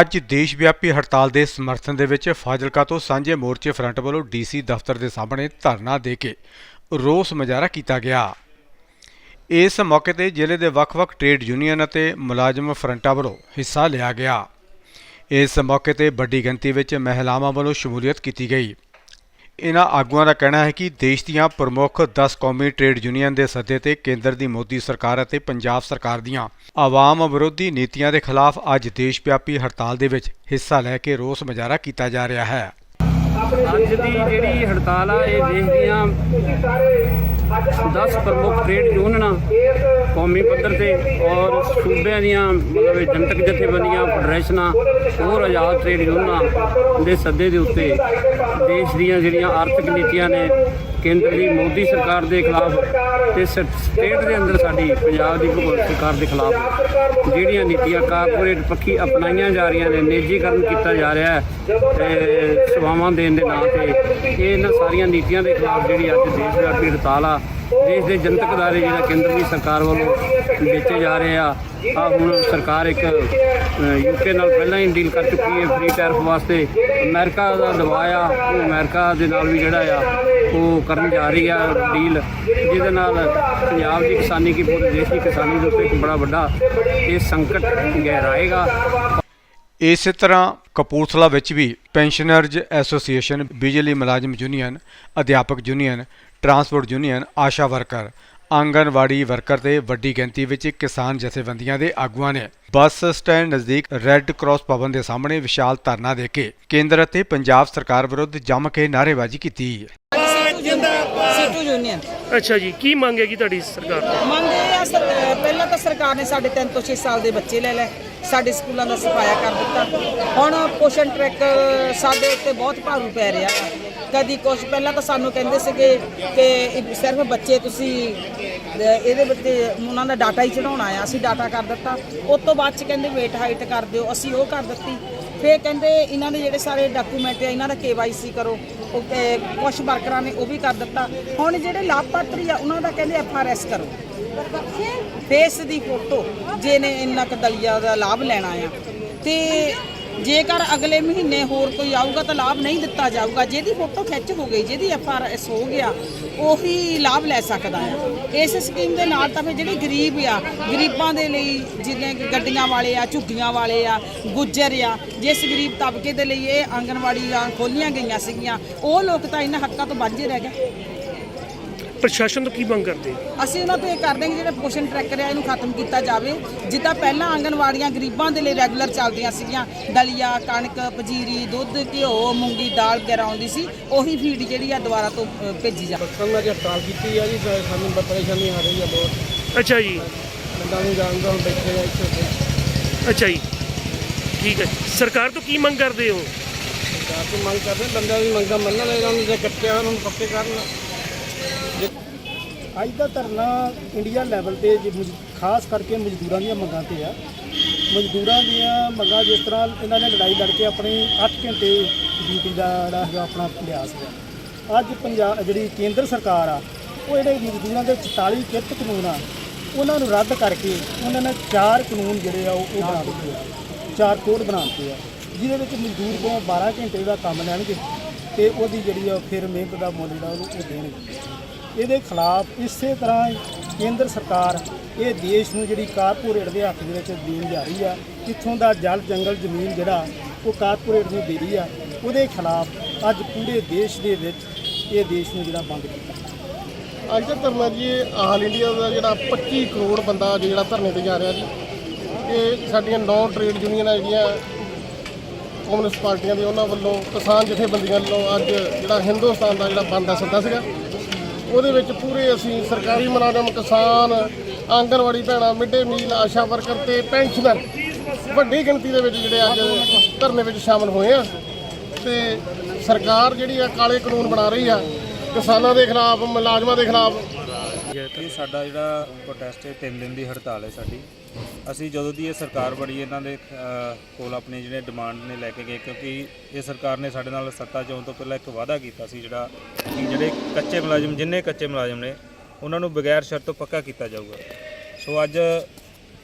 ਅੱਜ ਦੇਸ਼ ਵਿਆਪੀ ਹੜਤਾਲ ਦੇ ਸਮਰਥਨ ਦੇ ਵਿੱਚ ਫਾਜ਼ਿਲਕਾ ਤੋਂ ਸਾਂਝੇ ਮੋਰਚੇ ਫਰੰਟ ਵੱਲੋਂ ਡੀਸੀ ਦਫ਼ਤਰ ਦੇ ਸਾਹਮਣੇ ਧਰਨਾ ਦੇ ਕੇ ਰੋਸ ਮੁਜ਼ਾਹਰਾ ਕੀਤਾ ਗਿਆ। ਇਸ ਮੌਕੇ ਤੇ ਜ਼ਿਲ੍ਹੇ ਦੇ ਵੱਖ-ਵੱਖ ਟ੍ਰੇਡ ਯੂਨੀਅਨ ਅਤੇ ਮੁਲਾਜ਼ਮ ਫਰੰਟਾਂ ਵੱਲੋਂ ਹਿੱਸਾ ਲਿਆ ਗਿਆ। ਇਸ ਮੌਕੇ ਤੇ ਵੱਡੀ ਗਿਣਤੀ ਵਿੱਚ ਮਹਿਲਾਵਾਂ ਵੱਲੋਂ ਸ਼ਮੂਲੀਅਤ ਕੀਤੀ ਗਈ। ਇਨ੍ਹਾਂ ਆਗੂਆਂ ਦਾ ਕਹਿਣਾ ਹੈ ਕਿ ਦੇਸ਼ ਦੀਆਂ ਪ੍ਰਮੁੱਖ 10 ਕੌਮੀ ਟ੍ਰੇਡ ਯੂਨੀਅਨ ਦੇ ਸੱਦੇ ਤੇ ਕੇਂਦਰ ਦੀ ਮੋਦੀ ਸਰਕਾਰ ਅਤੇ ਪੰਜਾਬ ਸਰਕਾਰ ਦੀਆਂ ਆਵਾਮ ਵਿਰੋਧੀ ਨੀਤੀਆਂ ਦੇ ਖਿਲਾਫ ਅੱਜ ਦੇਸ਼ ਵਿਆਪੀ ਹੜਤਾਲ ਦੇ ਵਿੱਚ ਹਿੱਸਾ ਲੈ ਕੇ ਰੋਸ ਮੁਜ਼ਾਹਰਾ ਕੀਤਾ ਜਾ ਰਿਹਾ ਹੈ। ਅੱਜ ਦੀ ਜਿਹੜੀ ਹੜਤਾਲ ਆ, ਇਹ ਦੇਸ਼ ਦੀਆਂ 10 ਪ੍ਰਮੁੱਖ ਟ੍ਰੇਡ ਯੂਨੀਅਨਾਂ ਕੌਮੀ ਪੱਧਰ ਤੇ ਔਰ ਸੂਬਿਆਂ ਦੀਆਂ, ਮਤਲਬ ਜਨਤਕ ਜਥੇਬੰਦੀਆਂ, ਫੈਡਰੇਸ਼ਨਾਂ, ਹੋਰ ਆਜ਼ਾਦ ਟ੍ਰੇਡ ਯੂਨੀਅਨਾਂ ਦੇ ਸੱਦੇ ਦੇ ਉੱਤੇ ਦੇਸ਼ ਦੀਆਂ ਜਿਹੜੀਆਂ ਆਰਥਿਕ ਨੀਤੀਆਂ ਨੇ, ਕੇਂਦਰ ਦੀ, ਮੋਦੀ ਸਰਕਾਰ ਦੇ ਖਿਲਾਫ ਤੇ ਸ- ਸਟੇਟ ਦੇ ਅੰਦਰ ਸਾਡੀ, ਪੰਜਾਬ ਦੀ ਭਗਵੰਤ ਸਰਕਾਰ ਦੇ ਖਿਲਾਫ ਜਿਹੜੀਆਂ ਨੀਤੀਆਂ ਕਾਰਪੋਰੇਟ ਪੱਖੀ ਅਪਣਾਈਆਂ ਜਾ ਰਹੀਆਂ ਨੇ, ਨਿੱਜੀਕਰਨ ਕੀਤਾ ਜਾ ਰਿਹਾ ਹੈ, ਤੇ ਸੇਵਾਵਾਂ ਦੇਣ ਦੇ ਨਾਂ ਤੇ ਇਹ ਇਹਨਾਂ ਸਾਰੀਆਂ ਨੀਤੀਆਂ ਦੇ ਖਿਲਾਫ ਜਿਹੜੀ ਅੱਜ ਦੇਸ਼ ਵਿਆਪੀ ਹੜਤਾਲ ਆ ਦੇਸ਼ ਦੇ ਜਨਤਕ ਅਦਾਰੇ ਜਿਹੜਾ ਕੇਂਦਰ ਦੀ ਸਰਕਾਰ ਵੱਲੋਂ ਵੇਚੇ ਜਾ ਰਹੇ ਆ। ਆ ਹੁਣ ਸਰਕਾਰ ਇੱਕ ਯੂਕੇ ਨਾਲ ਪਹਿਲਾਂ ਹੀ ਡੀਲ ਕਰ ਚੁੱਕੀ ਹੈ ਫ੍ਰੀ ਟੈਰਫ ਵਾਸਤੇ। ਅਮਰੀਕਾ ਦਾ ਦਬਾਅ ਉਹ ਅਮਰੀਕਾ ਦੇ ਨਾਲ ਵੀ ਜਿਹੜਾ ਆ, ਉਹ ਕਰਨ ਜਾ ਰਹੀ ਆ ਡੀਲ ਜਿਹਦੇ ਨਾਲ ਪੰਜਾਬ ਦੀ ਕਿਸਾਨੀ ਕੀ ਪੂਰੇ ਦੇਸ਼ ਦੀ ਕਿਸਾਨੀ ਦੇ ਉੱਤੇ ਇੱਕ ਬੜਾ ਵੱਡਾ ਇਹ ਸੰਕਟ ਗਹਿਰਾਏਗਾ। ਇਸੇ ਤਰ੍ਹਾਂ ਕਪੂਰਥਲਾ ਵਿੱਚ ਵੀ ਪੈਨਸ਼ਨਰਜ਼ ਐਸੋਸੀਏਸ਼ਨ ਬਿਜਲੀ ਮੁਲਾਜ਼ਮ ਯੂਨੀਅਨ ਅਧਿਆਪਕ union transport union Asha worker anganwadi worker ਤੇ ਵੱਡੀ ਗਿਣਤੀ ਵਿੱਚ ਕਿਸਾਨ ਜਥੇਬੰਦੀਆਂ ਦੇ ਆਗੂਆਂ ਨੇ ਬੱਸ ਸਟੈਂਡ ਨਜ਼ਦੀਕ ਰੈੱਡ ਕਰਾਸ ਭਵਨ ਦੇ ਸਾਹਮਣੇ ਵਿਸ਼ਾਲ ਧਰਨਾ ਦੇ ਕੇ ਕੇਂਦਰ ਅਤੇ ਪੰਜਾਬ ਸਰਕਾਰ ਵਿਰੁੱਧ ਜੰਮ ਕੇ ਨਾਅਰੇਬਾਜ਼ੀ ਕੀਤੀ। ਸੀਟੂ ਯੂਨੀਅਨ। ਅੱਛਾ ਜੀ ਕੀ ਮੰਗ ਹੈਗੀ ਤੁਹਾਡੀ ਸਰਕਾਰ ਤੋਂ? ਮੰਗ ਇਹ ਆ ਸਰ ਪਹਿਲਾਂ ਤਾਂ ਸਰਕਾਰ ਨੇ ਸਾਡੇ 3 ਤੋਂ 6 ਸਾਲ ਦੇ ਬੱਚੇ ਲੈ ਲਏ। ਸਾਡੇ ਸਕੂਲਾਂ ਦਾ ਸਫਾਇਆ ਕਰ ਦਿੱਤਾ। ਹੁਣ ਪੋਸ਼ਨ ਟਰੈਕ ਸਾਡੇ ਉੱਤੇ ਬਹੁਤ ਭਾਰੂ ਪੈ ਰਿਹਾ। ਕਦੀ ਕੁਛ, ਪਹਿਲਾਂ ਤਾਂ ਸਾਨੂੰ ਕਹਿੰਦੇ ਸੀਗੇ ਕਿ ਸਿਰਫ ਬੱਚੇ ਤੁਸੀਂ ਇਹਦੇ ਵਿੱਚ ਉਹਨਾਂ ਦਾ ਡਾਟਾ ਹੀ ਚੜਾਉਣਾ ਆ। ਅਸੀਂ ਡਾਟਾ ਕਰ ਦਿੱਤਾ। ਉਸ ਤੋਂ ਬਾਅਦ ਚ ਕਹਿੰਦੇ ਵੇਟ ਹਾਈਟ ਕਰ ਦਿਓ। ਅਸੀਂ ਉਹ ਕਰ ਦਿੱਤੀ। ਫਿਰ ਕਹਿੰਦੇ ਇਹਨਾਂ ਦੇ ਜਿਹੜੇ ਸਾਰੇ ਡਾਕੂਮੈਂਟ ਆ, ਇਹਨਾਂ ਦਾ ਕੇਵਾਈਸੀ ਕਰੋ। ਉਹ ਕੁਝ ਵਰਕਰਾਂ ਨੇ ਉਹ ਵੀ ਕਰ ਦਿੱਤਾ। ਹੁਣ ਜਿਹੜੇ ਲਾਭਪਾਤਰੀ ਆ, ਉਹਨਾਂ ਦਾ ਕਹਿੰਦੇ ਐਫਆਰਐਸ ਕਰੋ। ਫੇਸ ਦੀ ਫੋਟੋ ਜਿਹਨੇ ਇੰਨਾ ਕੁ ਦਲੀਆ ਦਾ ਲਾਭ ਲੈਣਾ ਆ, ਤੇ ਜੇਕਰ ਅਗਲੇ ਮਹੀਨੇ ਹੋਰ ਕੋਈ ਆਊਗਾ ਤਾਂ ਲਾਭ ਨਹੀਂ ਦਿੱਤਾ ਜਾਊਗਾ। ਜਿਹਦੀ ਫੋਟੋ ਖਿੱਚ ਹੋ ਗਈ, ਜਿਹਦੀ ਐਫਆਰਐਸ ਹੋ ਗਿਆ, ਉਹੀ ਲਾਭ ਲੈ ਸਕਦਾ ਆ। ਇਸ ਸਕੀਮ ਦੇ ਨਾਲ ਤਾਂ ਫਿਰ ਜਿਹੜੇ ਗਰੀਬ ਆ, ਗਰੀਬਾਂ ਦੇ ਲਈ ਜਿਵੇਂ ਕਿ ਗੱਡੀਆਂ ਵਾਲੇ ਆ, ਝੁੱਗੀਆਂ ਵਾਲੇ ਆ, ਗੁੱਜਰ ਆ, ਜਿਸ ਗਰੀਬ ਤਬਕੇ ਦੇ ਲਈ ਇਹ ਆਂਗਣਵਾੜੀਆਂ ਖੋਲੀਆਂ ਗਈਆਂ ਸੀਗੀਆਂ, ਉਹ ਲੋਕ ਤਾਂ ਇਹਨਾਂ ਹੱਕਾਂ ਤੋਂ ਵਾਂਝੇ ਰਹਿ ਗਏ। ਪ੍ਰਸ਼ਾਸਨ ਤੋਂ ਕੀ ਮੰਗ ਕਰਦੇ ਅਸੀਂ ਉਹਨਾਂ ਤੋਂ ਇਹ ਕਰਦੇ ਹਾਂ ਕਿ ਜਿਹੜਾ ਪੋਸ਼ਣ ਟਰੈਕਰ ਹੈ ਇਹਨੂੰ ਖਤਮ ਕੀਤਾ ਜਾਵੇ। ਜਿੱਦਾਂ ਪਹਿਲਾਂ ਆਂਗਨਵਾੜੀਆਂ ਗਰੀਬਾਂ ਦੇ ਲਈ ਰੈਗੂਲਰ ਚੱਲਦੀਆਂ ਸੀਗੀਆਂ ਦਲੀਆ ਕਣਕ ਪਜੀਰੀ ਦੁੱਧ ਘਿਓ ਮੂੰਗੀ ਦਾਲ ਵਗੈਰਾ ਆਉਂਦੀ ਸੀ ਉਹੀ ਫੀਡ ਜਿਹੜੀ ਆ ਦੁਬਾਰਾ ਤੋਂ ਅ, ਭੇਜੀ ਜਾਵੇ ਉਹਨਾਂ ਦੀ ਹੜਤਾਲ ਕੀਤੀ ਆ ਜੀ ਤਾਂ ਸਾਨੂੰ ਬੜੀ ਪਰੇਸ਼ਾਨੀ ਆ ਰਹੀ ਆ ਬਹੁਤ। ਅੱਛਾ ਜੀ। ਬੰਦਾ ਨਹੀਂ ਜਾਣਦਾ ਹੁਣ ਬੈਠੇ ਆ ਇੱਥੇ। ਅੱਛਾ ਜੀ। ਠੀਕ ਹੈ। ਸਰਕਾਰ ਤੋਂ ਕੀ ਮੰਗ ਕਰਦੇ ਹੋ? ਸਰਕਾਰ ਤੋਂ ਮੰਗ ਕਰਦੇ ਬੰਦਿਆਂ ਦੀ ਮੰਗਾਂ ਮੰਨਣ ਇਹਨਾਂ ਨੂੰ ਜੇ ਕੱਟਿਆ ਉਹਨਾਂ ਨੂੰ ਪੱਕੇ ਕਰਨ। ਅੱਜ ਦਾ ਧਰਨਾ ਇੰਡੀਆ ਲੈਵਲ ਤੇ ਜੇ ਮਜ਼- ਖਾਸ ਕਰਕੇ ਮਜ਼ਦੂਰਾਂ ਦੀਆਂ ਮੰਗਾਂ ਤੇ ਆ। ਮਜ਼ਦੂਰਾਂ ਦੀਆਂ ਮੰਗਾਂ ਜਿਸ ਤਰ੍ਹਾਂ ਇਹਨਾਂ ਨੇ ਲੜਾਈ ਲੜ ਕੇ ਆਪਣੀ 8 ਘੰਟੇ ਡਿਊਟੀ ਦਾ ਜਿਹੜਾ ਹੈਗਾ ਆਪਣਾ ਲਿਆ ਸੀਗਾ। ਅੱਜ ਪੰਜਾਬ ਜਿਹੜੀ ਕੇਂਦਰ ਸਰਕਾਰ ਆ, ਉਹ ਜਿਹੜੇ ਮਜ਼ਦੂਰਾਂ ਦੇ 44 ਕਿਰਤ ਕਾਨੂੰਨ ਆ, ਉਹਨਾਂ ਨੂੰ ਰੱਦ ਕਰਕੇ ਉਹਨਾਂ ਨੇ ਚਾਰ ਕਾਨੂੰਨ ਜਿਹੜੇ ਆ, ਉਹ ਬਣਾ ਦਿੱਤੇ ਆ। ਚਾਰ ਕੋਡ ਬਣਾ ਦਿੱਤੇ ਆ, ਜਿਹਦੇ ਵਿੱਚ ਮਜ਼ਦੂਰ ਕੋਲ 12 ਘੰਟੇ ਦਾ ਕੰਮ ਲੈਣਗੇ। ਤੇ ਉਹਦੀ ਜਿਹੜੀ ਆ ਫਿਰ ਮਿਹਨਤ ਦਾ ਮੁੱਲ ਜਿਹੜਾ ਉਹਨੂੰ ਉਹ ਦੇਣਗੇ ਇਹਦੇ ਖਿਲਾਫ ਇਸੇ ਤਰ੍ਹਾਂ ਕੇਂਦਰ ਸਰਕਾਰ ਇਹ ਦੇਸ਼ ਨੂੰ ਜਿਹੜੀ ਕਾਰਪੋਰੇਟ ਦੇ ਹੱਥ ਦੇ ਵਿੱਚ ਦੇਣ ਜਾ ਰਹੀ ਆ ਇੱਥੋਂ ਦਾ ਜਲ ਜੰਗਲ ਜ਼ਮੀਨ ਜਿਹੜਾ ਉਹ ਕਾਰਪੋਰੇਟ ਨੂੰ ਦੇ ਰਹੀ ਆ, ਉਹਦੇ ਖਿਲਾਫ ਅੱਜ ਪੂਰੇ ਦੇਸ਼ ਦੇ ਵਿੱਚ ਇਹ ਦੇਸ਼ ਨੂੰ ਜਿਹੜਾ ਬੰਦ ਕੀਤਾ। ਅੱਜ ਦਾ ਧਰਨਾ ਜੀ, ਆਲ ਇੰਡੀਆ ਦਾ ਜਿਹੜਾ 25 ਕਰੋੜ ਬੰਦਾ ਜਿਹੜਾ ਧਰਨੇ ਤੇ ਜਾ ਰਿਹਾ ਜੀ। ਇਹ ਸਾਡੀਆਂ ਨੌ ਟ੍ਰੇਡ ਯੂਨੀਅਨਾਂ ਜਿਹੜੀਆਂ ਕਮਿਊਨਿਸਟ ਪਾਰਟੀਆਂ ਦੀ ਉਹਨਾਂ ਵੱਲੋਂ ਕਿਸਾਨ ਜਥੇਬੰਦੀਆਂ ਵੱਲੋਂ ਅੱਜ ਜਿਹੜਾ ਹਿੰਦੁਸਤਾਨ ਦਾ ਜਿਹੜਾ ਬੰਦ ਦਾ ਸੱਦਾ ਸੀਗਾ, ਉਹਦੇ ਵਿੱਚ ਪੂਰੇ ਅਸੀਂ ਸਰਕਾਰੀ ਮੁਲਾਜ਼ਮ, ਕਿਸਾਨ, ਆਂਗਨਵਾੜੀ ਭੈਣਾਂ, mid day meal, Asha worker ਤੇ ਪੈਨਸ਼ਨਰ ਵੱਡੀ ਗਿਣਤੀ ਦੇ ਵਿੱਚ ਜਿਹੜੇ ਅੱਜ ਧਰਨੇ ਵਿੱਚ ਸ਼ਾਮਲ ਹੋਏ ਆ। ਤੇ ਸਰਕਾਰ ਜਿਹੜੀ ਆ ਕਾਲੇ ਕਾਨੂੰਨ ਬਣਾ ਰਹੀ ਆ, ਕਿਸਾਨਾਂ ਦੇ ਖਿਲਾਫ, ਮੁਲਾਜ਼ਮਾਂ ਦੇ ਖਿਲਾਫ। ਇਹ ਸਾਡਾ ਜਿਹੜਾ ਪ੍ਰੋਟੈਸਟ ਹੈ, ਤਿੰਨ ਦਿਨ ਦੀ ਹੜਤਾਲ ਹੈ ਸਾਡੀ। ਅਸੀਂ ਜਦੋਂ ਦੀ ਇਹ ਸਰਕਾਰ ਬਣੀ ਇਹਨਾਂ ਦੇ ਅ, ਕੋਲ ਆਪਣੇ ਜਿਹੜੇ ਡਿਮਾਂਡ ਨੇ ਲੈ ਕੇ ਗਏ ਕਿਉਂਕਿ ਇਹ ਸਰਕਾਰ ਨੇ ਸਾਡੇ ਨਾਲ ਸੱਤਾ 'ਚ ਆਉਣ ਤੋਂ ਪਹਿਲਾਂ ਇੱਕ ਵਾਅਦਾ ਕੀਤਾ ਸੀ ਜਿਹੜਾ ਕਿ ਜਿਹੜੇ ਕੱਚੇ ਮੁਲਾਜ਼ਮ ਜਿੰਨੇ ਕੱਚੇ ਮੁਲਾਜ਼ਮ ਨੇ ਉਹਨਾਂ ਨੂੰ ਬਗੈਰ ਸ਼ਰਤ ਤੋਂ ਪੱਕਾ ਕੀਤਾ ਜਾਊਗਾ। ਸੋ ਅੱਜ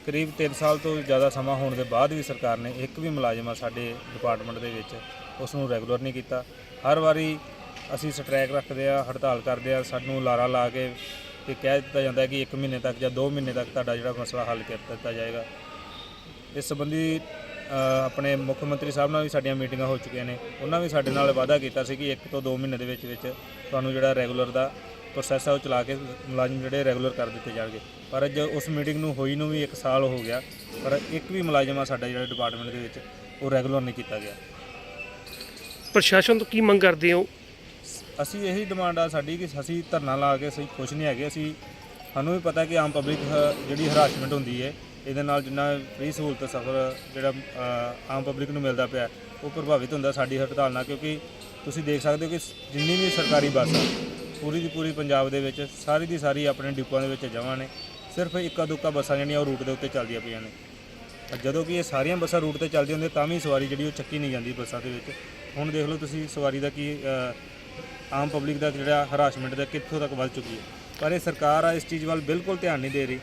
ਕਰੀਬ 3 ਸਾਲ ਤੋਂ ਜ਼ਿਆਦਾ ਸਮਾਂ ਹੋਣ ਦੇ ਬਾਅਦ ਵੀ ਸਰਕਾਰ ਨੇ ਇੱਕ ਵੀ ਮੁਲਾਜ਼ਮ ਆ ਸਾਡੇ ਡਿਪਾਰਟਮੈਂਟ ਦੇ ਵਿੱਚ ਉਸ ਨੂੰ ਰੈਗੂਲਰ ਨਹੀਂ ਕੀਤਾ। ਹਰ ਵਾਰੀ ਅਸੀਂ ਸਟ੍ਰੈਕ ਰੱਖਦੇ ਆ ਹੜਤਾਲ ਕਰਦੇ ਆ ਸਾਨੂੰ ਲਾਰਾ ਲਾ ਕੇ ਤੇ ਕਹਿ ਦਿੱਤਾ ਜਾਂਦਾ ਹੈ ਕਿ 1 ਮਹੀਨੇ ਤੱਕ ਜਾਂ 2 ਮਹੀਨੇ ਤੱਕ ਤੁਹਾਡਾ ਜਿਹੜਾ ਮਸਲਾ ਹੱਲ ਕਰ ਦਿੱਤਾ ਜਾਏਗਾ। ਇਸ ਸੰਬੰਧੀ ਆਪਣੇ ਮੁੱਖ ਮੰਤਰੀ ਸਾਹਿਬ ਨਾਲ ਵੀ ਸਾਡੀਆਂ ਮੀਟਿੰਗਾਂ ਹੋ ਚੁੱਕੀਆਂ ਨੇ। ਉਹਨਾਂ ਵੀ ਸਾਡੇ ਨਾਲ ਵਾਅਦਾ ਕੀਤਾ ਸੀ ਕਿ 1 ਤੋਂ 2 ਮਹੀਨੇ ਦੇ ਵਿੱਚ ਵਿੱਚ ਤੁਹਾਨੂੰ ਜਿਹੜਾ ਰੈਗੂਲਰ ਦਾ ਪ੍ਰੋਸੈਸ ਆ ਉਹ ਚਲਾ ਕੇ ਮੁਲਾਜ਼ਮ ਜਿਹੜੇ ਰੈਗੂਲਰ ਕਰ ਦਿੱਤੇ ਜਾਣਗੇ। ਪਰ ਅੱਜ ਉਸ ਮੀਟਿੰਗ ਨੂੰ ਹੋਈ ਨੂੰ ਵੀ 1 ਸਾਲ ਹੋ ਗਿਆ, ਪਰ ਇੱਕ ਵੀ ਮੁਲਾਜ਼ਮ ਆ ਸਾਡਾ ਜਿਹੜਾ ਡਿਪਾਰਟਮੈਂਟ ਦੇ ਵਿੱਚ ਉਹ ਰੈਗੂਲਰ ਨਹੀਂ ਕੀਤਾ ਗਿਆ। ਪ੍ਰਸ਼ਾਸਨ ਤੋਂ ਕੀ ਮੰਗ ਕਰਦੇ ਹੋ? ਅਸੀਂ ਇਹੀ ਡਿਮਾਂਡ ਆ ਸਾਡੀ ਕਿ ਅਸੀਂ ਧਰਨਾ ਲਾ ਕੇ ਅਸੀਂ ਖੁਸ਼ ਨਹੀਂ ਹੈਗੇ, ਅਸੀਂ ਸਾਨੂੰ ਵੀ ਪਤਾ ਕਿ ਆਮ ਪਬਲਿਕ ਜਿਹੜੀ ਹਰਾਸਮੈਂਟ ਹੁੰਦੀ ਹੈ, ਇਹਦੇ ਨਾਲ ਜਿੰਨਾ ਫ੍ਰੀ ਸਹੂਲਤ ਸਫਰ ਜਿਹੜਾ ਆਮ ਪਬਲਿਕ ਨੂੰ ਮਿਲਦਾ ਪਿਆ, ਉਹ ਪ੍ਰਭਾਵਿਤ ਹੁੰਦਾ ਸਾਡੀ ਹੜਤਾਲ ਨਾਲ, ਕਿਉਂਕਿ ਤੁਸੀਂ ਦੇਖ ਸਕਦੇ ਹੋ ਕਿ ਜਿੰਨੀ ਵੀ ਸਰਕਾਰੀ ਬੱਸ ਆ ਪੂਰੀ ਦੀ ਪੂਰੀ ਪੰਜਾਬ ਦੇ ਵਿੱਚ ਸਾਰੀ ਦੀ ਸਾਰੀ ਆਪਣੇ ਡਿਪੂਆਂ ਦੇ ਵਿੱਚ ਜਮਾਂ ਨੇ, ਸਿਰਫ ਇੱਕਾ ਦੁੱਕਾ ਬੱਸਾਂ ਜਿਹੜੀਆਂ ਉਹ ਰੂਟ ਦੇ ਉੱਤੇ ਚੱਲਦੀਆਂ ਪਈਆਂ ਨੇ। ਜਦੋਂ ਕਿ ਇਹ ਸਾਰੀਆਂ ਬੱਸਾਂ ਰੂਟ ਤੇ ਚੱਲਦੀਆਂ ਹੁੰਦੀਆਂ, ਤਾਂ ਵੀ ਸਵਾਰੀ ਜਿਹੜੀ ਉਹ ਚੱਕੀ ਨਹੀਂ ਜਾਂਦੀ ਬੱਸਾਂ ਦੇ ਵਿੱਚ। ਹੁਣ ਦੇਖ ਲਓ ਤੁਸੀਂ ਸਵਾਰੀ ਦਾ ਕੀ ਆਮ ਪਬਲਿਕ ਦਾ ਜਿਹੜਾ ਹਰਾਸਮੈਂਟ ਦਾ ਕਿੱਥੋਂ ਤੱਕ ਵੱਧ ਚੁੱਕੀ ਹੈ। ਪਰ ਇਹ ਸਰਕਾਰ ਆ ਇਸ ਚੀਜ਼ ਵੱਲ ਬਿਲਕੁਲ ਧਿਆਨ ਨਹੀਂ ਦੇ ਰਹੀ।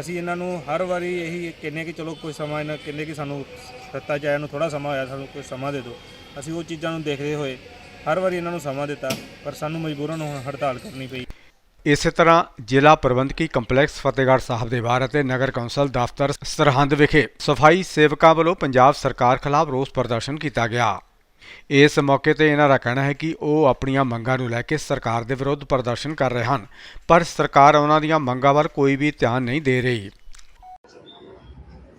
ਅਸੀਂ ਇਹਨਾਂ ਨੂੰ ਹਰ ਵਾਰੀ ਇਹੀ ਕਹਿੰਦੇ ਕਿ ਚਲੋ ਕੋਈ ਸਮਾਂ ਇਹਨਾਂ ਕਹਿੰਦੇ ਕਿ ਸਾਨੂੰ ਸੱਤਾ 'ਚ ਆਇਆ ਨੂੰ ਥੋੜਾ ਸਮਾਂ ਹੋਇਆ, ਸਾਨੂੰ ਕੋਈ ਸਮਾਂ ਦੇ ਦਿਓ। ਅਸੀਂ ਉਹ ਚੀਜ਼ਾਂ ਨੂੰ ਦੇਖਦੇ ਹੋਏ ਹਰ ਵਾਰੀ ਇਹਨਾਂ ਨੂੰ ਸਮਾਂ ਦਿੱਤਾ, ਪਰ ਸਾਨੂੰ ਮਜਬੂਰਨ ਹੁਣ ਹੜਤਾਲ ਕਰਨੀ ਪਈ। ਇਸੇ ਤਰ੍ਹਾਂ ਜ਼ਿਲ੍ਹਾ ਪ੍ਰਬੰਧਕੀ ਕੰਪਲੈਕਸ ਫਤਿਹਗੜ੍ਹ ਸਾਹਿਬ ਦੇ ਬਾਹਰ ਅਤੇ ਨਗਰ ਕੌਂਸਲ ਦਫ਼ਤਰ ਸਰਹੰਦ ਵਿਖੇ ਸਫ਼ਾਈ ਸੇਵਕਾਂ ਵੱਲੋਂ ਪੰਜਾਬ ਸਰਕਾਰ ਖਿਲਾਫ ਰੋਸ ਪ੍ਰਦਰਸ਼ਨ ਕੀਤਾ ਗਿਆ। ਇਸ ਮੌਕੇ ਤੇ ਇਹਨਾਂ ਦਾ ਕਹਿਣਾ ਹੈ ਕਿ ਉਹ ਆਪਣੀਆਂ ਮੰਗਾਂ ਨੂੰ ਲੈ ਕੇ ਸਰਕਾਰ ਦੇ ਵਿਰੁੱਧ ਪ੍ਰਦਰਸ਼ਨ ਕਰ ਰਹੇ ਹਨ, ਪਰ ਸਰਕਾਰ ਉਹਨਾਂ ਦੀਆਂ ਮੰਗਾਂ ਵੱਲ ਕੋਈ ਵੀ ਧਿਆਨ ਨਹੀਂ ਦੇ ਰਹੀ।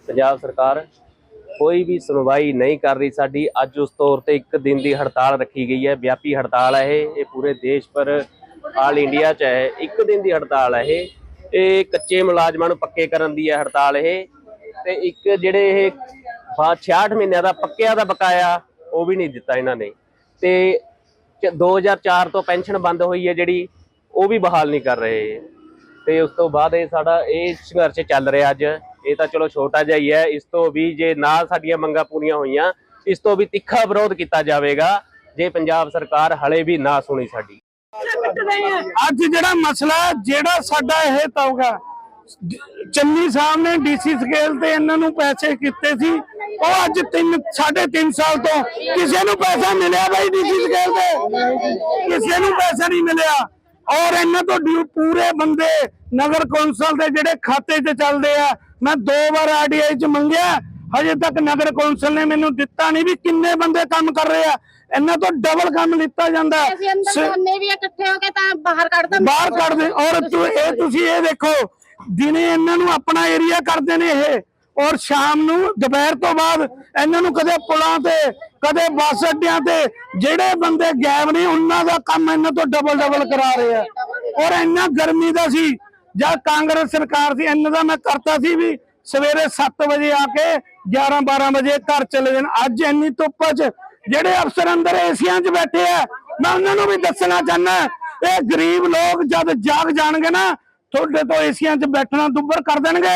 ਪੰਜਾਬ ਸਰਕਾਰ ਕੋਈ ਵੀ ਸੁਣਵਾਈ ਨਹੀਂ ਕਰ ਰਹੀ ਸਾਡੀ। ਅੱਜ ਉਸ ਤੌਰ ਤੇ ਇੱਕ ਦਿਨ ਦੀ ਹੜਤਾਲ ਰੱਖੀ ਗਈ ਹੈ, ਵਿਆਪੀ ਹੜਤਾਲ ਹੈ ਇਹ। ਇਹ ਪੂਰੇ ਦੇਸ਼ ਪਰ ਆਲ ਇੰਡੀਆ ਚ ਹੈ। ਇੱਕ ਦਿਨ ਦੀ ਹੜਤਾਲ ਹੈ ਇਹ। ਇਹ ਕੱਚੇ ਮੁਲਾਜ਼ਮਾਂ ਨੂੰ ਪੱਕੇ ਕਰਨ ਦੀ ਹੈ ਹੜਤਾਲ ਇਹ। ਤੇ ਇੱਕ ਜਿਹੜੇ ਇਹ ਬਾ 66 ਮਹੀਨਿਆਂ ਦਾ ਪੱਕਿਆਂ ਦਾ ਬਕਾਇਆ ਉਹ ਵੀ ਨਹੀਂ ਦਿੱਤਾ ਇਹਨਾਂ ਨੇ। ਤੇ 2004 ਤੋਂ ਪੈਨਸ਼ਨ ਬੰਦ ਹੋਈ ਹੈ ਜਿਹੜੀ, ਉਹ ਵੀ ਬਹਾਲ ਨਹੀਂ ਕਰ ਰਹੇ। ਤੇ ਉਸ ਤੋਂ ਬਾਅਦ ਇਹ ਸਾਡਾ, ਇਹ ਸੰਘਰਸ਼ ਚੱਲ ਰਿਹਾ ਅੱਜ। ਇਹ ਤਾਂ ਚਲੋ ਛੋਟਾ ਜਿਹਾ ਹੀ ਹੈ। ਇਸ ਤੋਂ ਵੀ ਜੇ ਨਾ ਸਾਡੀਆਂ ਮੰਗਾਂ ਪੂਰੀਆਂ ਹੋਈਆਂ, ਇਸ ਤੋਂ ਵੀ ਤਿੱਖਾ ਵਿਰੋਧ ਕੀਤਾ ਜਾਵੇਗਾ। ਜੇ ਪੰਜਾਬ ਸਰਕਾਰ ਹਲੇ ਵੀ ਨਾ ਸੁਣੀ ਸਾਡੀ। ਅੱਜ ਜਿਹੜਾ ਮਸਲਾ ਜਿਹੜਾ ਸਾਡਾ ਇਹ ਤਾਉਗਾ ਚੰਨੀ ਸਾਹਿਬ ਨੇ ਡੀਸੀ ਸਕੇਲ ਤੇ ਇਹਨਾਂ ਨੂੰ ਪੈਸੇ ਕੀਤੇ ਸੀ। ਉਹ ਅੱਜ 3 3.5 ਸਾਲ ਤੋਂ ਕਿਸੇ ਨੂੰ ਪੈਸਾ ਮਿਲਿਆ ਬਾਈ ਡੀਸੀ ਸਕੇਲ ਤੇ? ਕਿਸੇ ਨੂੰ ਪੈਸਾ ਨਹੀਂ ਮਿਲਿਆ। ਔਰ ਇਹਨਾਂ ਤੋਂ ਪੂਰੇ ਬੰਦੇ ਨਗਰ ਕੌਂਸਲ ਦੇ ਜਿਹੜੇ ਖਾਤੇ 'ਚ ਚੱਲਦੇ ਆ ਮੈਂ ਦੋ ਵਾਰ ਆਰਡੀਆਈ 'ਚ ਮੰਗਿਆ। ਹਜੇ ਤੱਕ ਨਗਰ ਕੌਂਸਲ ਨੇ ਮੈਨੂੰ ਦਿੱਤਾ ਨਹੀਂ ਵੀ ਕਿੰਨੇ ਬੰਦੇ ਕੰਮ ਕਰ ਰਹੇ ਆ। ਇਹਨਾਂ ਤੋਂ ਡਬਲ ਕੰਮ ਲਿੱਤਾ ਜਾਂਦਾ। ਅਸੀਂ ਅੰਦਰ ਵੀ ਇਕੱਠੇ ਹੋ ਕੇ ਤਾਂ ਬਾਹਰ ਕੱਢ ਦਿੰਦੇ। ਬਾਹਰ ਕੱਢਦੇ ਔਰ ਤੂੰ ਇਹ ਤੁਸੀਂ ਇਹ ਦੇਖੋ ਦਿਨੇ ਇਹਨਾਂ ਨੂੰ ਆਪਣਾ ਏਰੀਆ ਕਰਦੇ ਨੇ ਇਹ। ਔਰ ਸ਼ਾਮ ਨੂੰ, ਦੁਪਹਿਰ ਤੋਂ ਬਾਅਦ ਇਹਨਾਂ ਨੂੰ ਕਦੇ ਪੁਲਾਂ ਤੇ, ਕਦੇ ਬੱਸ ਅੱਡਿਆਂ ਤੇ, ਜਿਹੜੇ ਬੰਦੇ ਗਾਇਬ ਨੇ, ਉਹਨਾਂ ਦਾ ਕੰਮ ਇਹਨਾਂ ਤੋਂ ਡਬਲ ਡਬਲ ਕਰਾ ਰਹੇ ਆ। ਔਰ ਇੰਨਾ ਗਰਮੀ ਦਾ ਸੀ, ਜਦ ਕਾਂਗਰਸ ਸਰਕਾਰ ਸੀ, ਇਹਨਾਂ ਦਾ ਮੈਂ ਕਰਤਾ ਸੀ ਵੀ ਸਵੇਰੇ 7 ਵਜੇ ਆ ਕੇ 11 12 ਵਜੇ ਘਰ ਚਲੇ ਜਾਣ। ਅੱਜ ਇੰਨੀ ਧੁੱਪ 'ਚ ਜਿਹੜੇ ਅਫਸਰ ਅੰਦਰ ਏਸੀਆਂ 'ਚ ਬੈਠੇ ਆ, ਮੈਂ ਉਹਨਾਂ ਨੂੰ ਵੀ ਦੱਸਣਾ ਚਾਹੁੰਦਾ, ਇਹ ਗਰੀਬ ਲੋਕ ਜਦ ਜਾਗ ਜਾਣਗੇ ਨਾ ਤੁਹਾਡੇ ਤੋਂ ਏਸੀਆਂ 'ਚ ਬੈਠਣਾ ਦੁੱਬਰ ਕਰ ਦੇਣਗੇ।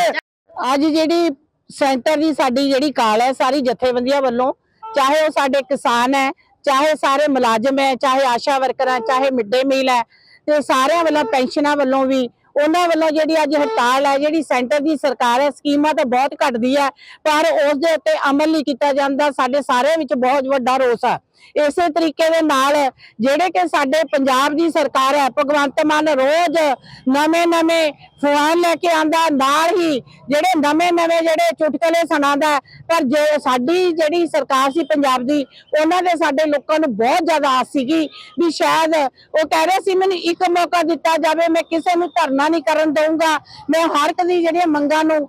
ਅੱਜ ਜਿਹੜੀ ਸੈਂਟਰ ਦੀ ਸਾਡੀ ਜਿਹੜੀ ਕਾਲ ਹੈ, ਸਾਰੀ ਜਥੇਬੰਦੀਆਂ ਵੱਲੋਂ, ਚਾਹੇ ਉਹ ਸਾਡੇ ਕਿਸਾਨ ਹੈ, ਚਾਹੇ ਸਾਰੇ ਮੁਲਾਜ਼ਮ ਹੈ, ਚਾਹੇ ਆਸ਼ਾ ਵਰਕਰ ਹੈ, ਚਾਹੇ ਮਿਡ ਮੀਲ ਹੈ, ਤੇ ਸਾਰਿਆਂ ਵੱਲੋਂ, ਪੈਨਸ਼ਨਾਂ ਵੱਲੋਂ ਵੀ, ਉਹਨਾਂ ਵੱਲੋਂ ਜਿਹੜੀ ਅੱਜ ਹੜਤਾਲ ਹੈ, ਜਿਹੜੀ ਸੈਂਟਰ ਦੀ ਸਰਕਾਰ ਹੈ, ਸਕੀਮਾਂ ਤੇ ਬਹੁਤ ਘਟਦੀ ਹੈ, ਪਰ ਉਸ ਦੇ ਉੱਤੇ ਅਮਲ ਨਹੀਂ ਕੀਤਾ ਜਾਂਦਾ, ਸਾਡੇ ਸਾਰਿਆਂ ਵਿੱਚ ਬਹੁਤ ਵੱਡਾ ਰੋਸ ਹੈ। ਇਸੇ ਤਰੀਕੇ ਦੇ ਨਾਲ ਜਿਹੜੇ ਕਿ ਸਾਡੇ ਪੰਜਾਬ ਦੀ ਸਰਕਾਰ ਹੈ, ਭਗਵੰਤ ਮਾਨ ਰੋਜ਼ ਨਵੇਂ ਨਵੇਂ ਫੋਨ ਲੈ ਕੇ ਆਂਦਾ ਨਾਲ ਹੀ ਜਿਹੜੇ ਨਵੇਂ ਨਵੇਂ ਜਿਹੜੇ ਚੁਟਕਲੇ ਸੁਣਾਉਂਦਾ ਪਰ ਜੇ ਸਾਡੀ ਜਿਹੜੀ ਸਰਕਾਰ ਸੀ ਪੰਜਾਬ ਦੀ, ਉਹਨਾਂ ਦੇ ਸਾਡੇ ਲੋਕਾਂ ਨੂੰ ਬਹੁਤ ਜ਼ਿਆਦਾ ਆਸ ਸੀਗੀ ਵੀ ਸ਼ਾਇਦ ਉਹ ਕਹਿ ਰਹੇ ਸੀ, ਮੈਨੂੰ ਇੱਕ ਮੌਕਾ ਦਿੱਤਾ ਜਾਵੇ, ਮੈਂ ਕਿਸੇ ਨੂੰ ਧਰਨਾ ਨਹੀਂ ਕਰਨ ਦਊਂਗਾ, ਮੈਂ ਹਰ ਇੱਕ ਦੀ ਜਿਹੜੀਆਂ ਮੰਗਾਂ ਨੂੰ,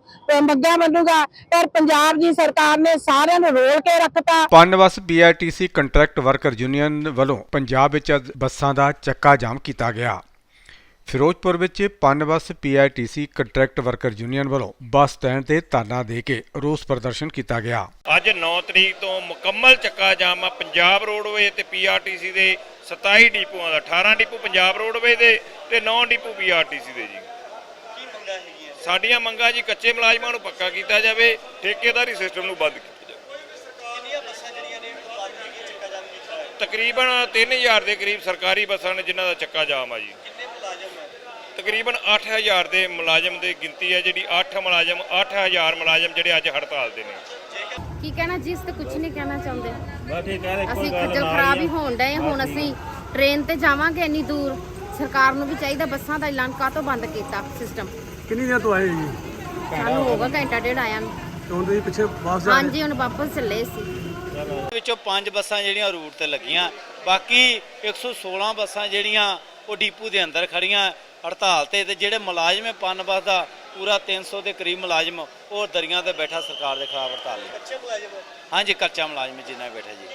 ਮੰਗਾਂ ਮੰਨੂਗਾ। ਪਰ ਪੰਜਾਬ ਦੀ ਸਰਕਾਰ ਨੇ ਸਾਰਿਆਂ ਨੂੰ ਰੋਲ ਕੇ ਰੱਖਤਾ। PUNBUS PRTC contract worker union ਵੱਲੋਂ ਪੰਜਾਬ ਵਿੱਚ ਬੱਸਾਂ ਦਾ ਚੱਕਾ ਜਾਮ ਕੀਤਾ ਗਿਆ। ਫਿਰੋਜ਼ਪੁਰ ਵਿੱਚ PUNBUS PRTC contract worker union ਵੱਲੋਂ ਬੱਸ ਸਟੈਂਡ ਤੇ ਧਰਨਾ ਦੇ ਕੇ ਰੋਸ ਪ੍ਰਦਰਸ਼ਨ ਕੀਤਾ ਗਿਆ। ਅੱਜ 9 ਤਰੀਕ ਤੋਂ ਮੁਕੰਮਲ ਚੱਕਾ ਜਾਮ ਆ ਪੰਜਾਬ ਰੋਡਵੇ ਤੇ ਪੀਆਰਟੀਸੀ ਦੇ 27 ਡਿਪੂਆਂ ਦਾ 18 ਡਿਪੂ ਪੰਜਾਬ ਰੋਡਵੇ ਦੇ ਤੇ 9 ਡਿਪੂ ਪੀਆਰਟੀਸੀ ਦੇ ਜੀ। ਸਾਡੀਆਂ ਮੰਗਾਂ ਜੀ ਕੱਚੇ ਮੁਲਾਜ਼ਮਾਂ ਨੂੰ ਪੱਕਾ ਕੀਤਾ ਜਾਵੇ ਠੇਕੇਦਾਰੀ ਸਿਸਟਮ ਨੂੰ ਬੰਦ ਕੀਤਾ ਜਾਵੇ ਤਕਰੀਬਨ 3000 ਦੇ ਕਰੀਬ ਸਰਕਾਰੀ ਬੱਸਾਂ ਨੇ ਜਿਨ੍ਹਾਂ ਦਾ ਚੱਕਾ ਜਾਮ ਆ ਜੀ। ਤਕਰੀਬਨ 8000 ਦੇ ਮੁਲਾਜ਼ਮ ਦੀ ਗਿਣਤੀ ਹੈ ਜਿਹੜੀ 8 ਮੁਲਾਜ਼ਮ 8000 ਮੁਲਾਜ਼ਮ ਜਿਹੜੇ ਅੱਜ ਹੜਤਾਲ ਤੇ ਨੇ। ਕੀ ਕਹਿਣਾ ਜਿਸ ਤੇ ਕੁਝ ਨਹੀਂ ਕਹਿਣਾ ਚਾਹੁੰਦੇ। ਅਸੀਂ ਖੱਜਲ ਖਰਾਬ ਹੀ ਹੋਣ ਡਏ ਹੁਣ ਅਸੀਂ ਟ੍ਰੇਨ ਤੇ ਜਾਵਾਂਗੇ ਇੰਨੀ ਦੂਰ। ਸਰਕਾਰ ਨੂੰ ਵੀ ਚਾਹੀਦਾ ਬੱਸਾਂ ਦਾ ਐਲਾਨ ਕਾਹਤੋਂ ਬੰਦ ਕੀਤਾ ਸਿਸਟਮ ਕਿੰਨੀ ਦਿਨ ਤੋਂ ਆਏ ਜੀ? ਸਾਨੂੰ ਹੋਗਾ ਘੰਟਾ ਡੇਢ ਆਇਆ। ਨੂੰ ਹੁਣ ਤੁਸੀਂ ਪਿੱਛੇ ਵਾਪਸ ਹਾਂਜੀ ਹੁਣ ਵਾਪਸ ਚੱਲੇ ਸੀ। ਵਿੱਚੋਂ ਪੰਜ ਬੱਸਾਂ ਜਿਹੜੀਆਂ ਰੂਟ ਤੇ ਲੱਗੀਆਂ। ਬਾਕੀ 116 ਬੱਸਾਂ ਜਿਹੜੀਆਂ ਉਹ ਡੀਪੂ ਦੇ ਅੰਦਰ ਖੜੀਆਂ ਹੜਤਾਲ ਤੇ ਤੇ ਜਿਹੜੇ ਮੁਲਾਜ਼ਮ ਹੈ ਪਨ ਬੱਸ ਦਾ ਪੂਰਾ 300 ਦੇ ਕਰੀਬ ਮੁਲਾਜ਼ਮ ਉਹ ਦਰੀਆਂ ਤੇ ਬੈਠਾ ਸਰਕਾਰ ਦੇ ਖਿਲਾਫ ਹੜਤਾਲ ਲਈ। ਕੱਚੇ ਮੁਲਾਜ਼ਮ ਹਾਂਜੀ ਕੱਚਾ ਮੁਲਾਜ਼ਮ ਜਿੰਨਾ ਬੈਠਾ ਜੀ।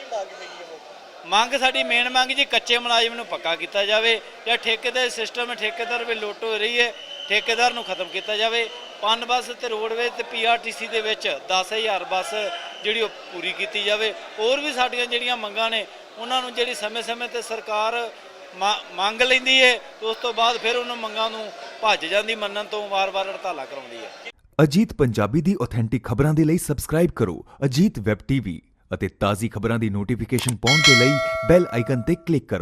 ਮੰਗ ਸਾਡੀ ਮੇਨ ਮੰਗ ਜੀ ਕੱਚੇ ਮੁਲਾਜ਼ਮ ਨੂੰ ਪੱਕਾ ਕੀਤਾ ਜਾਵੇ ਜਾਂ ਠੇਕੇਦਾਰ ਸਿਸਟਮ ਠੇਕੇਦਾਰ ਵੀ ਲੁੱਟ ਹੋ ਰਹੀ ਹੈ ਠੇਕੇਦਾਰ ਨੂੰ ਖਤਮ ਕੀਤਾ ਜਾਵੇ। ਪਨ ਬੱਸ ਤੇ ਰੋਡਵੇਜ਼ ਤੇ ਪੀਆਰਟੀਸੀ ਦੇ ਵਿੱਚ 10000 ਬੱਸ ਜਿਹੜੀ ਉਹ ਪੂਰੀ ਕੀਤੀ ਜਾਵੇ। ਹੋਰ ਵੀ ਸਾਡੀਆਂ ਜਿਹੜੀਆਂ ਮੰਗਾਂ ਨੇ, ਉਹਨਾਂ ਨੂੰ ਜਿਹੜੀ ਸਮੇਂ-ਸਮੇਂ ਤੇ ਸਰਕਾਰ ਮੰਗ ਲੈਂਦੀ ਹੈ ਉਸ ਤੋਂ ਬਾਅਦ ਫਿਰ ਉਹਨਾਂ ਮੰਗਾਂ ਨੂੰ ਭੱਜ ਜਾਂਦੀ, ਮੰਨਣ ਤੋਂ ਵਾਰ-ਵਾਰ ਹੜਤਾਲਾ ਕਰਾਉਂਦੀ ਹੈ ਅਜੀਤ ਪੰਜਾਬੀ ਦੀ ਆਥੈਂਟਿਕ ਖਬਰਾਂ ਦੇ ਲਈ ਸਬਸਕ੍ਰਾਈਬ ਕਰੋ ਅਜੀਤ ਵੈਬ ਟੀਵੀ ਅਤੇ ਤਾਜ਼ੀ ਖਬਰਾਂ ਦੀ ਨੋਟੀਫਿਕੇਸ਼ਨ ਪਾਉਣ ਦੇ ਲਈ ਬੈਲ ਆਈਕਨ ਤੇ ਕਲਿੱਕ ਕਰੋ।